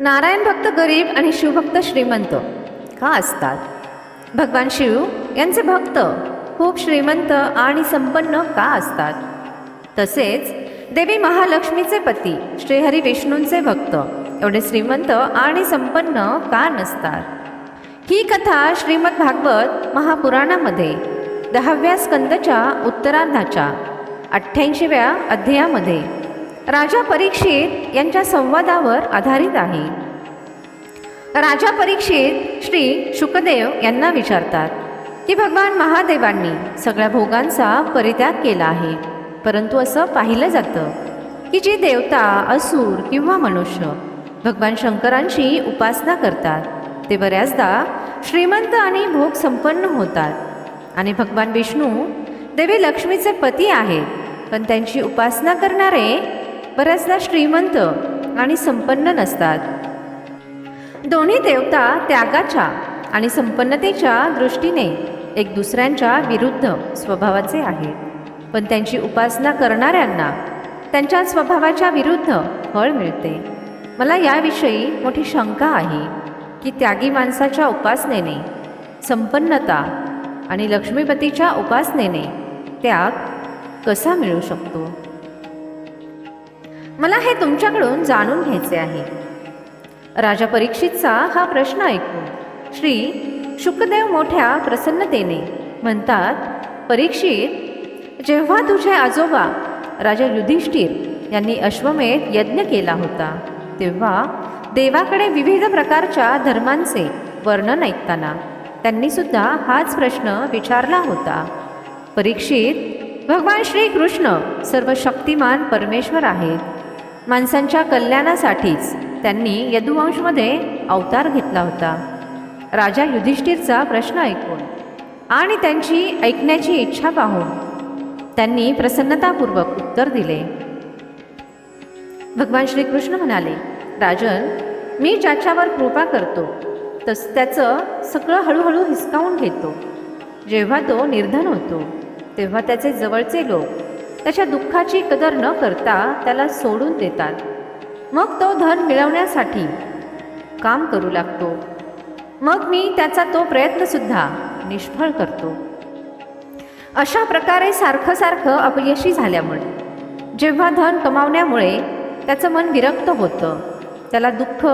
नारायण भक्त गरीब आणि शिवभक्त श्रीमंत का असतात? भगवान शिव यांचे भक्त खूप श्रीमंत आणि संपन्न का असतात? तसेच देवी महालक्ष्मीचे पती श्रीहरी विष्णूंचे भक्त एवढे श्रीमंत आणि संपन्न का नसतात? ही कथा श्रीमद भागवत महापुराणामध्ये दहाव्या स्कंदच्या उत्तरार्धाच्या अठ्ठ्याऐंशीव्या अध्यायामध्ये राजा परीक्षित यांच्या संवादावर आधारित आहे. राजा परीक्षित श्री शुकदेव यांना विचारतात की भगवान महादेवांनी सगळ्या भोगांचा परित्याग केला आहे. परंतु असं पाहिलं जातं की जी देवता असुर किंवा मनुष्य भगवान शंकरांची उपासना करतात ते बऱ्याचदा श्रीमंत आणि भोग संपन्न होतात. आणि भगवान विष्णू देवी लक्ष्मीचे पती आहेत पण त्यांची उपासना करणारे बऱ्याचदा श्रीमंत आणि संपन्न नसतात. दोन्ही देवता त्यागाच्या आणि संपन्नतेच्या दृष्टीने एक दुसऱ्यांच्या विरुद्ध स्वभावाचे आहेत. पण त्यांची उपासना करणाऱ्यांना त्यांच्या स्वभावाच्या विरुद्ध फळ मिळते. मला याविषयी मोठी शंका आहे की त्यागी माणसाच्या उपासनेने संपन्नता आणि लक्ष्मीपतीच्या उपासनेने त्याग कसा मिळू शकतो? मला हे तुमच्याकडून जाणून घ्यायचे आहे. राजा परीक्षितचा हा प्रश्न ऐकून श्री शुकदेव मोठ्या प्रसन्नतेने म्हणतात परीक्षित जेव्हा तुझे आजोबा राजा युधिष्ठिर यांनी अश्वमेध यज्ञ केला होता तेव्हा देवाकडे विविध प्रकारच्या धर्मांचे वर्णन ऐकताना त्यांनी सुद्धा हाच प्रश्न विचारला होता. परीक्षित भगवान श्रीकृष्ण सर्व शक्तिमान परमेश्वर आहेत. माणसांच्या कल्याणासाठीच त्यांनी यदुवंशमध्ये अवतार घेतला होता. राजा युधिष्ठिरचा प्रश्न ऐकून आणि त्यांची ऐकण्याची इच्छा पाहून त्यांनी प्रसन्नतापूर्वक उत्तर दिले. भगवान श्रीकृष्ण म्हणाले राजन मी ज्याच्यावर कृपा करतो तस त्याचं सगळं हळूहळू हिसकावून घेतो. जेव्हा तो निर्धन होतो तेव्हा त्याचे जवळचे लोक त्याच्या दुःखाची कदर न करता त्याला सोडून देतात. मग तो धन मिळवण्यासाठी काम करू लागतो. मग मी त्याचा तो प्रयत्नसुद्धा निष्फळ करतो. अशा प्रकारे सारखं सारखं अपयशी झाल्यामुळे जेव्हा धन कमावण्यामुळे त्याचं मन विरक्त होतं त्याला दुःख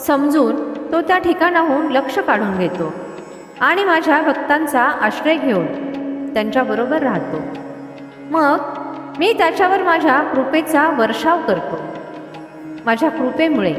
समजून तो त्या ठिकाणाहून लक्ष काढून घेतो आणि माझ्या भक्तांचा आश्रय घेऊन त्यांच्याबरोबर राहतो. मग मी त्याच्यावर माझ्या कृपेचा वर्षाव करतो. माझ्या कृपेमुळे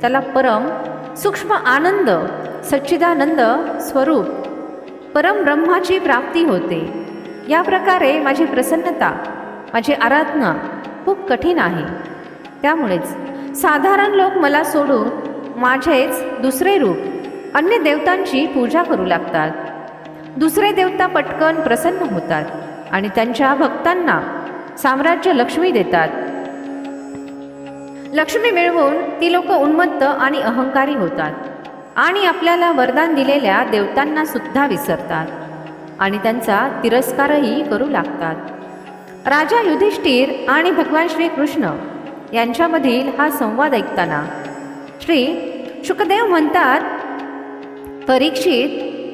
त्याला परम सूक्ष्म आनंद सच्चिदानंद स्वरूप परमब्रह्माची प्राप्ती होते. या प्रकारे माझी प्रसन्नता माझी आराधना खूप कठीण आहे. त्यामुळेच साधारण लोक मला सोडून माझेच दुसरे रूप अन्य देवतांची पूजा करू लागतात. दुसरे देवता पटकन प्रसन्न होतात. आणि त्यांच्या भक्तांना साम्राज्य लक्ष्मी देतात. लक्ष्मी मिळवून ती लोक उन्मत्त आणि अहंकारी होतात आणि आपल्याला वरदान दिलेल्या देवतांना सुद्धा विसरतात आणि त्यांचा तिरस्कारही करू लागतात. राजा युधिष्ठिर आणि भगवान श्रीकृष्ण यांच्यामधील हा संवाद ऐकताना श्री शुकदेव म्हणतात परीक्षित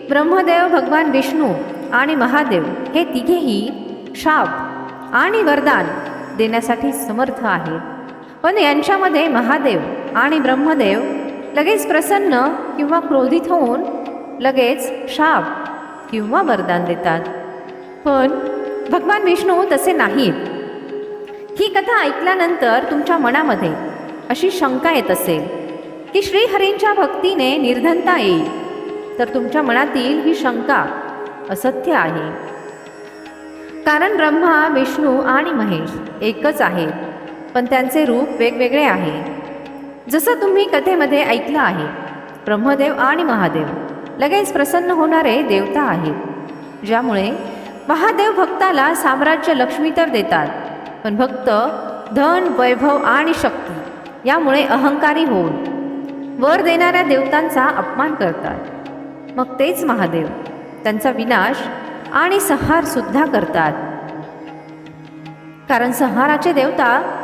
ब्रह्मदेव भगवान विष्णू आणि महादेव हे तिघेही शाप आणि वरदान देण्यासाठी समर्थ आहेत. पण यांच्यामध्ये महादेव आणि ब्रह्मदेव लगेच प्रसन्न किंवा क्रोधित होऊन लगेच शाप किंवा वरदान देतात. पण भगवान विष्णू तसे नाहीत. ही कथा ऐकल्यानंतर तुमच्या मनामध्ये अशी शंका येत असेल की श्रीहरींच्या भक्तीने निर्धनता येईल. तर तुमच्या मनातील ही शंका असत्य आहे. कारण ब्रह्मा विष्णू आणि महेश एकच आहेत पण त्यांचे रूप वेगवेगळे आहे. जसं तुम्ही कथेमध्ये ऐकलं आहे ब्रह्मदेव आणि महादेव लगेच प्रसन्न होणारे देवता आहेत. ज्यामुळे महादेव भक्ताला साम्राज्य लक्ष्मी तर देतात पण भक्त धन वैभव आणि शक्ती यामुळे अहंकारी होऊन वर देणाऱ्या देवतांचा अपमान करतात. मग तेच महादेव. त्यांचा विनाश आणि संहार सुद्धा करतात. कारण संहाराचे देवता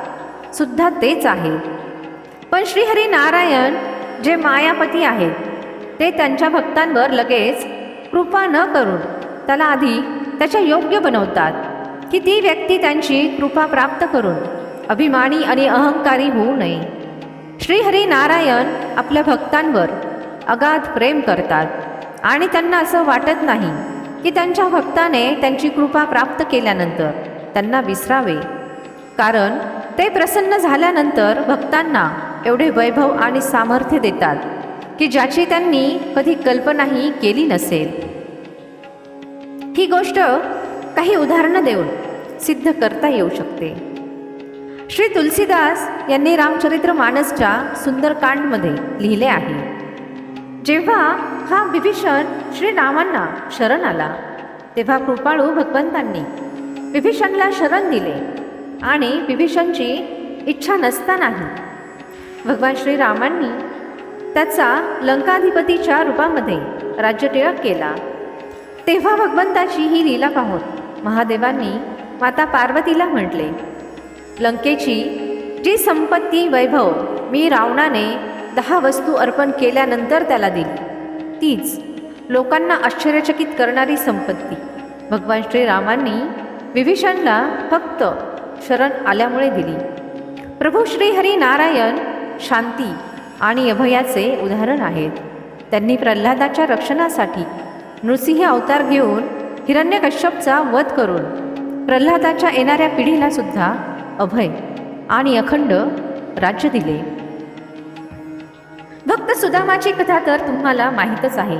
सुद्धा तेच आहे. पण श्रीहरी नारायण जे मायापती आहेत ते त्यांच्या भक्तांवर लगेच कृपा न करून त्याला आधी त्याच्या योग्य बनवतात की ती व्यक्ती त्यांची कृपा प्राप्त करून अभिमानी आणि अहंकारी होऊ नये. श्रीहरी नारायण आपल्या भक्तांवर अगाध प्रेम करतात. आणि त्यांना असं वाटत नाही की त्यांच्या भक्ताने त्यांची कृपा प्राप्त केल्यानंतर त्यांना विसरावे. कारण ते प्रसन्न झाल्यानंतर भक्तांना एवढे वैभव आणि सामर्थ्य देतात की ज्याची त्यांनी कधी कल्पनाही केली नसेल. ही गोष्ट काही उदाहरणं देऊन सिद्ध करता येऊ शकते. श्री तुलसीदास यांनी रामचरित्र मानसच्या सुंदरकांडमध्ये लिहिले आहे. जेव्हा हा विभीषण श्रीरामांना शरण आला तेव्हा कृपाळू भगवंतांनी विभीषणला शरण दिले आणि विभीषणची इच्छा नसतानाही भगवान श्रीरामांनी त्याचा लंकाधिपतीच्या रूपामध्ये राज्यटिळक केला. तेव्हा भगवंताची ही लीला पाहून महादेवांनी माता पार्वतीला म्हटले लंकेची जी संपत्ती वैभव मी रावणाने दहा वस्तू अर्पण केल्यानंतर त्याला दिली. तीच लोकांना आश्चर्यचकित करणारी संपत्ती. भगवान श्रीरामांनी विभीषणला फक्त शरण आल्यामुळे दिली. प्रभू श्रीहरी नारायण शांती आणि अभयाचे उदाहरण आहेत. त्यांनी प्रल्हादाच्या रक्षणासाठी नृसिंह अवतार घेऊन हिरण्यकश्यपचा वध करून प्रल्हादाच्या येणाऱ्या पिढीला सुद्धा अभय आणि अखंड राज्य दिले. भक्त सुदामाची कथा तर तुम्हाला माहीतच आहे.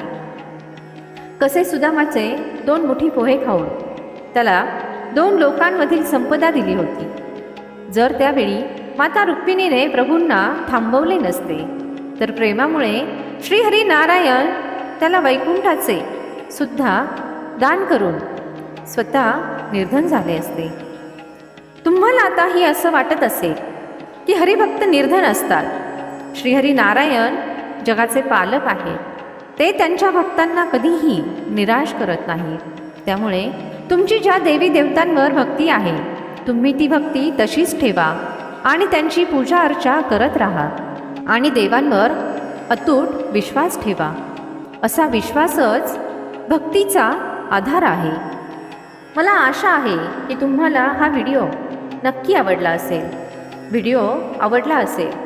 कसे सुदामाचे दोन मुठी पोहे खाऊन त्याला दोन लोकांमधील संपदा दिली होती. जर त्यावेळी माता रुक्मिणीने प्रभूंना थांबवले नसते तर प्रेमामुळे श्रीहरी नारायण त्याला वैकुंठाचे सुद्धा दान करून स्वतः निर्धन झाले असते. तुम्हाला आताही असं वाटत असेल की हरिभक्त निर्धन असतात. श्रीहरी नारायण जगाचे पालक आहेत ते त्यांच्या भक्तांना कधीही निराश करत नाहीत त्यामुळे तुमची ज्या देवी देवतांवर भक्ती आहे तुम्ही ती भक्ती तशीच ठेवा आणि त्यांची पूजा अर्चा करत राहा आणि देवांवर अतूट विश्वास ठेवा. असा विश्वासच भक्तीचा आधार आहे. मला आशा आहे की तुम्हाला हा व्हिडिओ नक्की आवडला असेल. व्हिडिओ आवडला असेल